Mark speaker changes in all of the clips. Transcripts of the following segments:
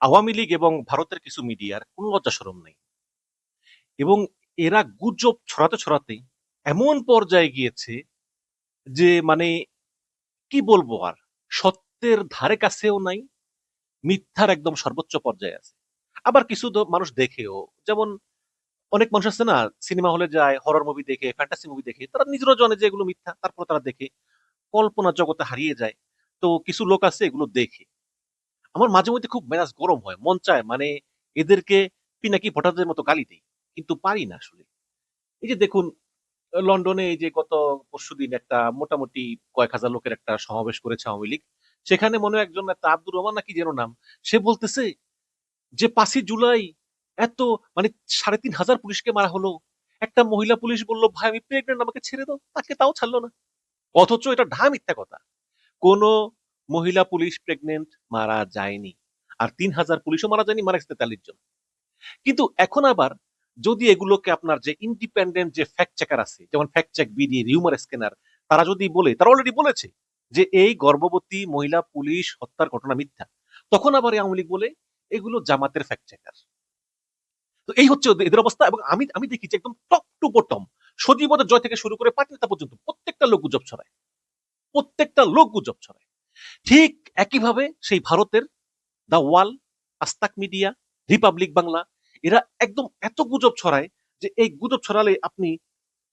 Speaker 1: আওয়ামী লীগ এবং ভারতের কিছু মিডিয়ার কোন লজ্জা শরম নেই। এবং এরা গুজব ছড়াতে ছড়াতে এমন পর্যায়ে গিয়েছে যে মানে কি বলব আর? সত্যের ধারে কাছেও নাই, মিথ্যার একদম সর্বোচ্চ পর্যায়ে আছে। আবার কিছু মানুষ দেখেও, যেমন অনেক মানুষ আছে না সিনেমা হলে যায় হরর মুভি দেখে ফ্যান্টাসি মুভি দেখে, তারা নিজেরও জানে যে এগুলো মিথ্যা, তারপর তারা দেখে, কল্পনা জগতে হারিয়ে যায়। তো কিছু লোক আছে এগুলো দেখে। আমার মাঝে মধ্যে খুব মেজাজ গরম হয়, মন চায় মানে এদেরকে পিনাকি ভট্টাচার্যের মতো গালি দিই, কিন্তু পারি না আসলে। এই যে দেখুন, লন্ডনে এই যে গত পরশুদিন একটা মোটামুটি কয়েক হাজার লোকের একটা সমাবেশ করেছে আওয়ামী লীগ, সেখানে মনে হয় একজন একটা আব্দুর রহমান নাকি যেন নাম, সে বলতেছে যে পাঁচই জুলাই এত মানে সাড়ে তিন হাজার পুলিশকে মারা হলো, একটা মহিলা পুলিশ বলল, ভাই, আমি প্রেগনেন্ট আমাকে ছেড়ে দাও তাকে তাও ছাড়লো না। অথচ এটা ঢা মিথ্যা কথা। কোন মহিলা পুলিশ প্রেগনেন্ট মারা যায়নি। আর তিন হাজার পুলিশও মারা যায়নি, মারা তেতাল্লিশ জন। কিন্তু এখন আবার যদি এগুলোকে আপনার যে ইন্ডিপেন্ডেন্ট যে ফ্যাক্ট চেকার আছে, যেমন fact check BD rumour scanner তারা যদি বলে, তারা অলরেডি বলেছে যে এই গর্ভবতী মহিলা পুলিশ হত্যার ঘটনা মিথ্যা। তখন আবার আওয়ামী লীগ বলে, এগুলো জামাতের ফ্যাক্ট চেকার তো এই হচ্ছে এদের অবস্থা। এবং আমি আমি দেখি যে একদম টপ টু বটম সজীবদের জয় থেকে শুরু করে পার্টি নেতা পর্যন্ত প্রত্যেকটা লোক গুজব ছড়ায়। প্রত্যেকটা লোক গুজব ছড়ায়। ঠিক একইভাবে সেই ভারতের দা ওয়াল আস্তাক মিডিয়া রিপাবলিক বাংলা এরা একদম এত গুজব ছড়ায় যে এই গুজব ছড়ালে আপনি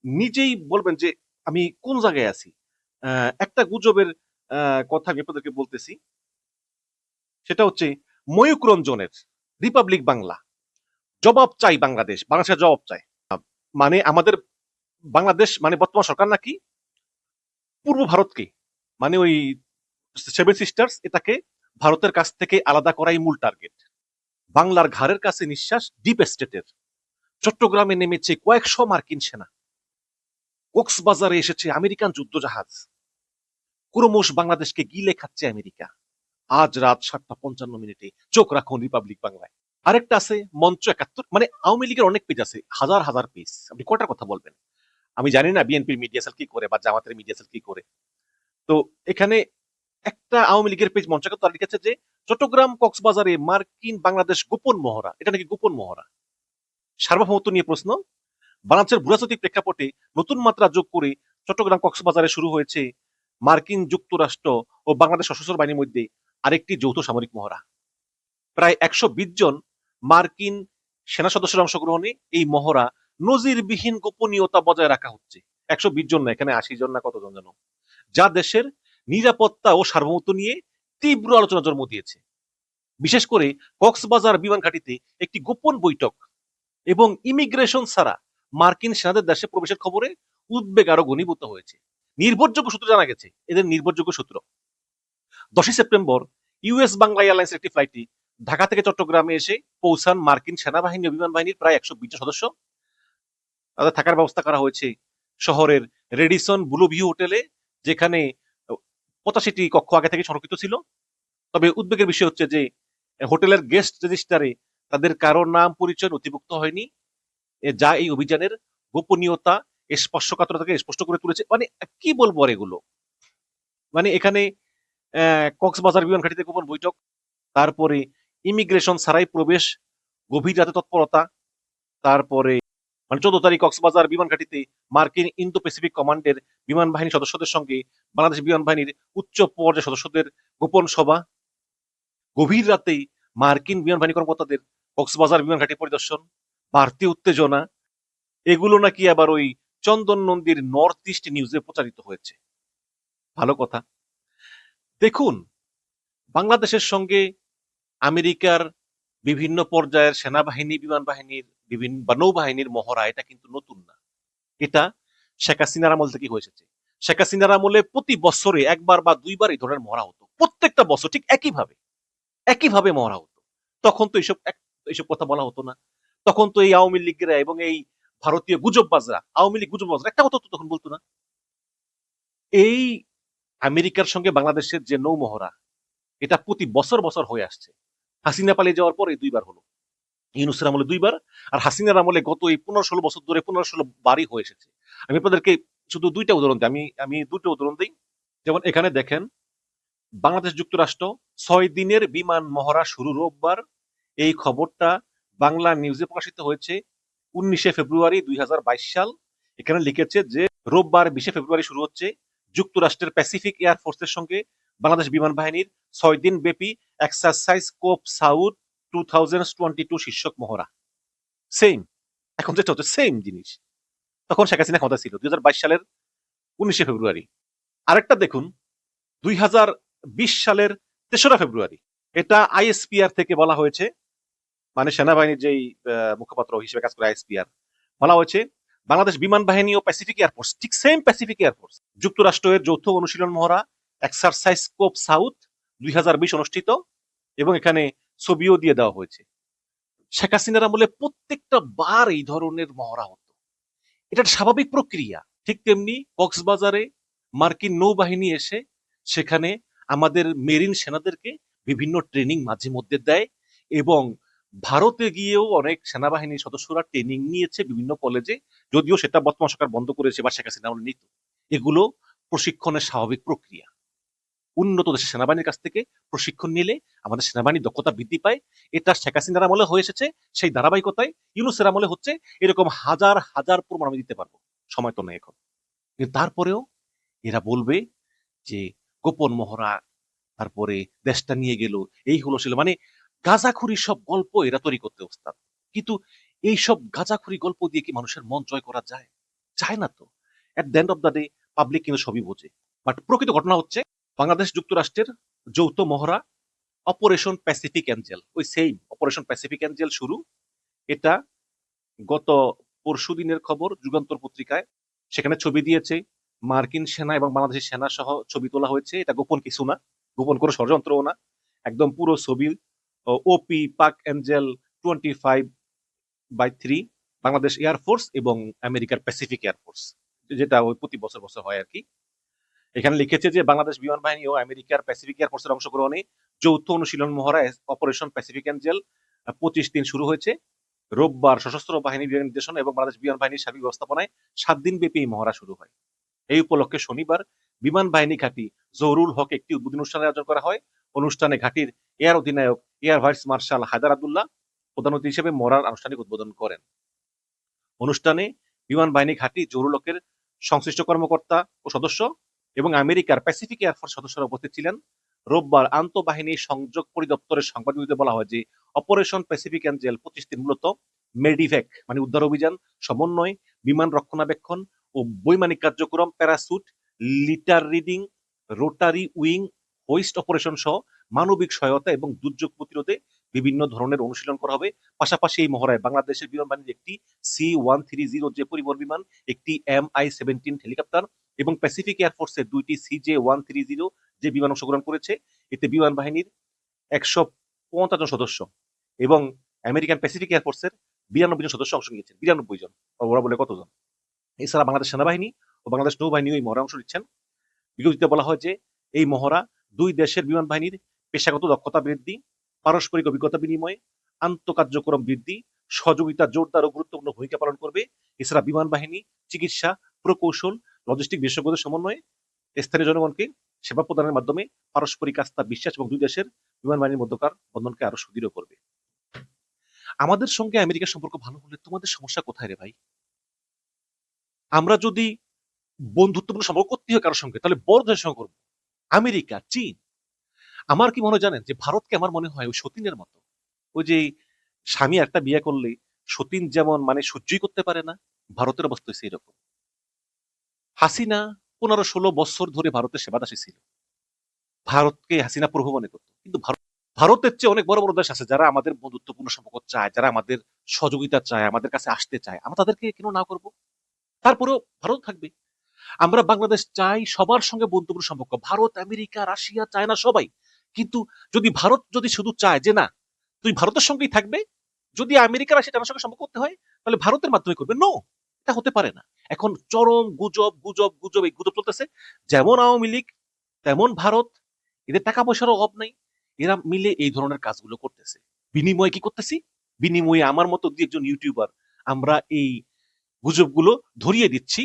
Speaker 1: নিজেই বলবেন যে আমি কোন জায়গায় আছি। একটা গুজবের কথা আমি আপনাদেরকে বলতেছি। সেটা হচ্ছে ময়ূক রঞ্জনের রিপাবলিক বাংলা জবাব চাই বাংলাদেশ, বাংলাদেশের জবাব চাই। মানে আমাদের বাংলাদেশ মানে বর্তমান সরকার নাকি পূর্ব ভারতকে মানে ওই সেভেন সিস্টার্স এটাকে ভারতের কাছ থেকে আলাদা করাই মূল টার্গেট বাংলার ঘাড়ের কাছে নিঃশ্বাস ডিপ স্টেটের চট্টগ্রামে নেমেছে কয়েকশো মার্কিন সেনা। কক্সবাজারে এসেছে আমেরিকান যুদ্ধজাহাজ। ক্রমশ বাংলাদেশকে গিলে খাচ্ছে আমেরিকা। আজ রাত সাতটা পঞ্চান্ন মিনিটে চোখ রাখুন রিপাবলিক বাংলায় আরেকটা আছে মঞ্চ একাত্তর মানে আওয়ামী লীগের অনেক পেজ আছে, হাজার হাজার পেজ আপনি কটার কথা বলবেন? আমি জানি না বিএনপির মিডিয়া সেল কি করে বা জামাতের মিডিয়া সেল কি করে। তো এখানে একটা আওয়ামী লীগের পেজ মঞ্চ একাত্তর লিখেছে যে, চট্টগ্রাম কক্সবাজারে মার্কিন বাংলাদেশ গোপন মহড়া। এটা নাকি গোপন মহড়া? সার্বভৌমত্ব নিয়ে প্রশ্ন। বাংলাদেশের ভূরাজনৈতিক প্রেক্ষাপটে নতুন মাত্রা যোগ করে চট্টগ্রাম কক্সবাজারে শুরু হয়েছে মার্কিন যুক্তরাষ্ট্র ও বাংলাদেশ সশস্ত্র বাহিনীর মধ্যে আরেকটি যৌথ সামরিক মহড়া। প্রায় একশো বিশ জন মার্কিন সেনা সদস্যের অংশগ্রহণে এই মহড়া নজিরবিহীন গোপনীয়তা বজায় রাখা হচ্ছে। একশো বিশ জন না, এখানে আশি জন না কতজন যেন। যা দেশের নিরাপত্তা ও সার্বভৌমত্ব নিয়ে তীব্র আলোচনা জন্ম দিয়েছে। বিশেষ করে কক্সবাজার বিমান ঘাঁটিতে একটি গোপন বৈঠক এবং ইমিগ্রেশন ছাড়া মার্কিন সেনাদের দেশে প্রবেশের খবরে উদ্বেগ আরও ঘনীভূত হয়েছে। নির্ভরযোগ্য সূত্র জানা গেছে, এদের নির্ভরযোগ্য সূত্র। দশই সেপ্টেম্বর ইউএস বাংলা এয়ারলাইন্সের একটি ফ্লাইটটি ঢাকা থেকে চট্টগ্রামে এসে পৌঁছান মার্কিন সেনাবাহিনী ও বিমান বাহিনীর প্রায় একশো বিশ সদস্য। তাদের থাকার ব্যবস্থা করা হয়েছে শহরের রেডিসন ব্লু ভিউ হোটেলে, যেখানে পঁচাশিটি কক্ষ আগে থেকে সংরক্ষিত ছিল। তবে উদ্বেগের বিষয় হচ্ছে যে, হোটেলের গেস্ট রেজিস্টারে তাদের কারও নাম, পরিচয় নথিভুক্ত হয়নি। যা এই অভিযানের গোপনীয়তা স্পর্শকাতরতাকে স্পষ্ট করে তুলেছে। মানে কি বলব আর এগুলো? মানে এখানে কক্সবাজার বিমান ঘাটিতে গোপন বৈঠক, তারপরে ইমিগ্রেশন ছাড়াই প্রবেশ, গভীর রাতে তৎপরতা, তারপরে মানে চোদ্দ তারিখ কক্সবাজার বিমান ঘাটিতে মার্কিন ইন্দো প্যাসিফিক কমান্ডের বিমান বাহিনী সদস্যদের সঙ্গে বাংলাদেশ বিমান বাহিনীর উচ্চ পর্যায়ের সদস্যদের গোপন সভা। গভীর রাতেই মার্কিন বিমান বাহিনী কর্মকর্তাদের কক্সবাজার বিমান ঘাটি পরিদর্শন। বাড়তি উত্তেজনা। এগুলো নাকি আবার ওই চন্দন নন্দীর নর্থ ইস্ট নিউজে প্রচারিত হয়েছে। ভালো কথা। দেখুন, বাংলাদেশের সঙ্গে আমেরিকার বিভিন্ন পর্যায়ের সেনাবাহিনী বিমান বাহিনীর বিভিন্ন বা নৌবাহিনীর মহড়া, এটা কিন্তু নতুন না। এটা শেখ হাসিনার আমল থেকে হয়ে এসেছে শেখ হাসিনার আমলে প্রতি বছরে একবার বা দুইবার এই ধরনের মহড়া হতো। প্রত্যেকটা বছর ঠিক একইভাবে একইভাবে মহড়া হতো। তখন তো এইসব এইসব কথা বলা হতো না। তখন তো এই আওয়ামী লীগেরা এবং এই ভারতীয় গুজববাজরা, আওয়ামী লীগ গুজববাজরা, একটা কথা তো তখন বলতো না। এই আমেরিকার সঙ্গে বাংলাদেশের যে নৌ মহড়া, এটা প্রতি বছর বছর হয়ে আসছে। হাসিনা পালিয়ে যাওয়ার পরে দুইবার হলো। ইউনুসের আমলে দুইবার, আর হাসিনার আমলে গত এই পনেরো ষোলো বছর ধরে পনেরো ষোলো বারই হয়ে এসেছে। আমি আপনাদেরকে শুধু দুইটা উদাহরণ দিই, আমি আমি দুটো উদাহরণ দিই। যেমন এখানে দেখেন, বাংলাদেশ যুক্তরাষ্ট্র ছয় দিনের বিমান মহড়া শুরু রোববার। এই খবরটা বাংলা নিউজে প্রকাশিত হয়েছে উনিশে ফেব্রুয়ারি দুই হাজার বাইশ সাল। এখানে লিখেছে যে রোববার বিশে ফেব্রুয়ারি শুরু হচ্ছে যুক্তরাষ্ট্রের প্যাসিফিক এয়ার ফোর্সের সঙ্গে বাংলাদেশ বিমান বাহিনীর ছয় দিন ব্যাপী exercise Cope South two thousand twenty two শীর্ষক মহড়া। সেম এখন যেটা হচ্ছে সেম জিনিস। তখন শেখ হাসিনা ক্ষমতা ছিল, দুই সালের উনিশে ফেব্রুয়ারি। আরেকটা দেখুন, দুই হাজার বিশ সালের তেসরা ফেব্রুয়ারি। এটা আইএসপিআর থেকে বলা হয়েছে মানে সেনাবাহিনীর যেই মুখপাত্র হিসেবে কাজ করে আইএসপিআর বলা হয়েছে, বাংলাদেশ বিমান বাহিনী ও প্যাসিফিক এয়ারফোর্স ঠিক সেম প্যাসিফিক এয়ারফোর্স যুক্তরাষ্ট্রের যৌথ অনুশীলন মহড়া এক্সারসাইজ স্কোপ সাউথ দুই হাজার বিশ অনুষ্ঠিত এবং এখানে ছবিও দিয়ে দেওয়া হয়েছে। শেখ হাসিনার আমলে প্রত্যেকটা বার এই ধরনের মহড়া হতো। এটা স্বাভাবিক প্রক্রিয়া। ঠিক তেমনি কক্সবাজারে মার্কিন নৌবাহিনী এসে সেখানে আমাদের মেরিন সেনাদেরকে বিভিন্ন ট্রেনিং মাঝে মধ্যে দেয় এবং ভারতে গিয়েও অনেক সেনাবাহিনীর সদস্যরা ট্রেনিং নিয়েছে বিভিন্ন কলেজে, যদিও সেটা বর্তমান সরকার বন্ধ করেছে বা শেখ হাসিনা নিত। এগুলো প্রশিক্ষণের স্বাভাবিক প্রক্রিয়া। উন্নত দেশের সেনাবাহিনীর কাছ থেকে প্রশিক্ষণ নিলে আমাদের সেনাবাহিনীর দক্ষতা বৃদ্ধি পায়। এটা শেখ হাসিনার আমলে হয়ে এসেছে, সেই ধারাবাহিকতায় ইউনুসের আমলে হচ্ছে এরকম হাজার হাজার প্রমাণ আমি দিতে পারব। সময় তো নেই এখন। তারপরেও এরা বলবে যে, গোপন মহড়া, তারপরে দেশটা নিয়ে গেল, এই হলো ছিল মানে গাঁজাখুরি সব গল্প এরা তৈরি করতে ওস্তাদ। কিন্তু এই সব গাঁজাখুরি গল্প দিয়ে কি মানুষের মন জয় করা যায়? যায় না তো। At the end of the day public কিন্তু সবই বোঝে। বাট প্রকৃত ঘটনা হচ্ছে বাংলাদেশ যুক্তরাষ্ট্রের যৌথ মহড়া অপারেশন প্যাসিফিক অ্যাঞ্জেল ওই সেম অপারেশন প্যাসিফিক অ্যাঞ্জেল শুরু। এটা গত পরশু দিনের খবর, যুগান্তর পত্রিকায়। সেখানে ছবি দিয়েছে, মার্কিন সেনা এবং বাংলাদেশের সেনা সহ ছবি তোলা হয়েছে। এটা গোপন কিছু না, গোপন কোনো ষড়যন্ত্রও না। একদম পুরো ছবি OP Pac Angel twenty five by three Bangladesh air force এবং আমেরিকার প্যাসিফিক এয়ারফোর্স যেটা ওই প্রতি বছর বছর হয় আর কি। এখানে লিখেছে যে, বাংলাদেশ বিমান বাহিনী ও আমেরিকার প্যাসিফিক এয়ারফোর্সের অংশগ্রহণে যৌথ অনুশীলন মহড়া অপারেশন প্যাসিফিক অ্যাঞ্জেল পঁচিশ দিন শুরু হয়েছে। রোববার সশস্ত্র বাহিনী বিভাগের নির্দেশনা এবং বাংলাদেশ বিমান বাহিনীর সার্বিক ব্যবস্থাপনায় সাত দিন ব্যাপী এই মহড়া শুরু হয়। এই উপলক্ষে শনিবার বিমান বাহিনী ঘাঁটি জহুরুল হক একটি উদ্বোধনী অনুষ্ঠানের আয়োজন করা হয়। অনুষ্ঠানে ঘাঁটির এয়ার অধিনায়ক, air vice marshal Haider Abdullah প্রধান অতিথি হিসেবে মরার আনুষ্ঠানিক উদ্বোধন করেন। অনুষ্ঠানে বিমান বাহিনী ঘাঁটি জহুরুল হকের সংশ্লিষ্ট কর্মকর্তা ও সদস্য এবং আমেরিকার প্যাসিফিক এয়ারফোর্স সদস্যরা উপস্থিত ছিলেন। রোববার আন্তঃবাহিনী সংযোগ পরিদপ্তরের সংবাদ বিবৃতিতে বলা হয় যে, অপারেশন প্যাসিফিক অ্যাঞ্জেল দিন মূলত মেডিভ্যাক মানে উদ্ধার অভিযান, সমন্বয়, বিমান রক্ষণাবেক্ষণ ও বৈমানিক কার্যক্রম, parachute, litter riding, rotary wing, hoist operation সহ মানবিক সহায়তা এবং দুর্যোগ প্রতিরোধে বিভিন্ন ধরনের অনুশীলন করা হবে। পাশাপাশি এই মহড়ায় বাংলাদেশের বিমান বাহিনীর একটি সি ওয়ান থ্রি জিরো যে পরিবহন বিমান, একটি এম আই সেভেন্টিন হেলিকপ্টার এবং প্যাসিফিক এয়ারফোর্সের দুইটি সিজে ওয়ান থ্রি জিরো যে বিমান অংশগ্রহণ করেছে, এতে বিমান বাহিনীর একশো পঞ্চাশ জন সদস্য এবং আমেরিকান প্যাসিফিক এয়ারফোর্সের বিরানব্বই জন সদস্য অংশ নিয়েছেন, বিরানব্বই জন। ওরা বলে কতজন? এছাড়া বাংলাদেশ সেনাবাহিনী ও বাংলাদেশ নৌবাহিনী এই মহড়া অংশ নিচ্ছেন। বিজ্ঞপ্তিতে বলা হয় যে এই মহড়া দুই দেশের বিমান বাহিনীর পেশাগত দক্ষতা বৃদ্ধি পারস্পরিক অভিজ্ঞতা বিনিময় আন্তঃকার্যক্রম বৃদ্ধি, সহযোগিতা জোরদার ও গুরুত্বপূর্ণ ভূমিকা পালন করবে। এছাড়া বিমান বাহিনী, চিকিৎসা, প্রকৌশল লজিস্টিক বিশেষজ্ঞদের সমন্বয়ে স্থানীয় জনগণকে সেবা প্রদানের মাধ্যমে পারস্পরিক আস্থা, বিশ্বাস এবং দুই দেশের বিমান বাহিনীর মধ্যকার বন্ধনকে আরও সুদৃঢ় করবে। আমাদের সঙ্গে আমেরিকার সম্পর্ক ভালো হলে তোমাদের সমস্যা কোথায় রে ভাই? আমরা যদি বন্ধুত্বপূর্ণ সম্পর্ক করতে হয় কারোর সঙ্গে, তাহলে বড় দেশের সঙ্গে করব। আমেরিকা, চীন আমার কি মনে জানেন? যে ভারতকে আমার মনে হয় ওই সতীনের মতো। ওই যে স্বামী একটা বিয়ে করলে সতীন যেমন মানে সহ্যই করতে পারে না, ভারতের অবস্থা হচ্ছে এরকম। হাসিনা পনেরো ষোলো বছর ধরে ভারতের সেবাদাসী ছিল। ভারতকে হাসিনা প্রভু মনে করতো। কিন্তু ভারতের চেয়ে অনেক বড় বড় দেশ আছে যারা আমাদের বন্ধুত্বপূর্ণ সম্পর্ক চায়, যারা আমাদের সহযোগিতা চায়, আমাদের কাছে আসতে চায়। আমরা তাদেরকে কেন না করব? তারপরেও ভারত থাকবে। আমরা বাংলাদেশ চাই সবার সঙ্গে বন্ধুত্বপূর্ণ সম্পর্ক। ভারত, আমেরিকা, রাশিয়া, চায়না সবাই কিন্তু যদি ভারত যদি শুধু চায় যে না তুই ভারতের সঙ্গেই থাকবে, যদি আমেরিকা রাশিয়া চায়নার সঙ্গে সম্পর্ক করতে হয়, তাহলে ভারতের মাধ্যমে করবে। নো এটা হতে পারে না। এখন চরম গুজব গুজব গুজব, এই গুজব চলতেছে। যেমন আওয়ামী লীগ, তেমন ভারত, এদের টাকা পয়সার অভাব নাই। এরা মিলে এই ধরনের কাজগুলো করতেছে। বিনিময়ে কি করতেছি? বিনিময়ে আমার মতো দুই একজন ইউটিউবার আমরা এই গুজবগুলো ধরিয়ে দিচ্ছি,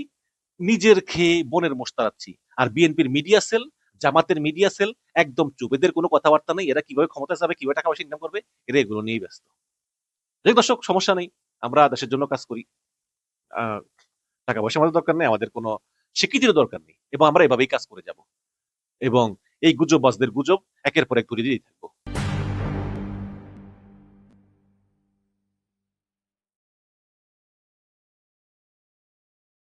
Speaker 1: নিজের খেয়ে বনের মোস্তারাচ্ছি আর বিএনপির মিডিয়া সেল জামাতের মিডিয়া সেল একদম চুপ এদের কোনো কথাবার্তা নেই, এরা কীভাবে ক্ষমতা যাবে, কীভাবে টাকা পয়সা ইনকাম করবে, এরা এগুলো নিয়েই ব্যস্ত। দেখ দর্শক, সমস্যা নেই, আমরা দেশের জন্য কাজ করি। টাকা পয়সা আমাদের দরকার নেই, আমাদের কোনো স্বীকৃতিরও দরকার নেই, এবং আমরা এভাবেই কাজ করে যাব। এবং এই গুজব গুজববাজদের গুজব, একের পর এক ঘুরিয়ে দিয়েই থাকব।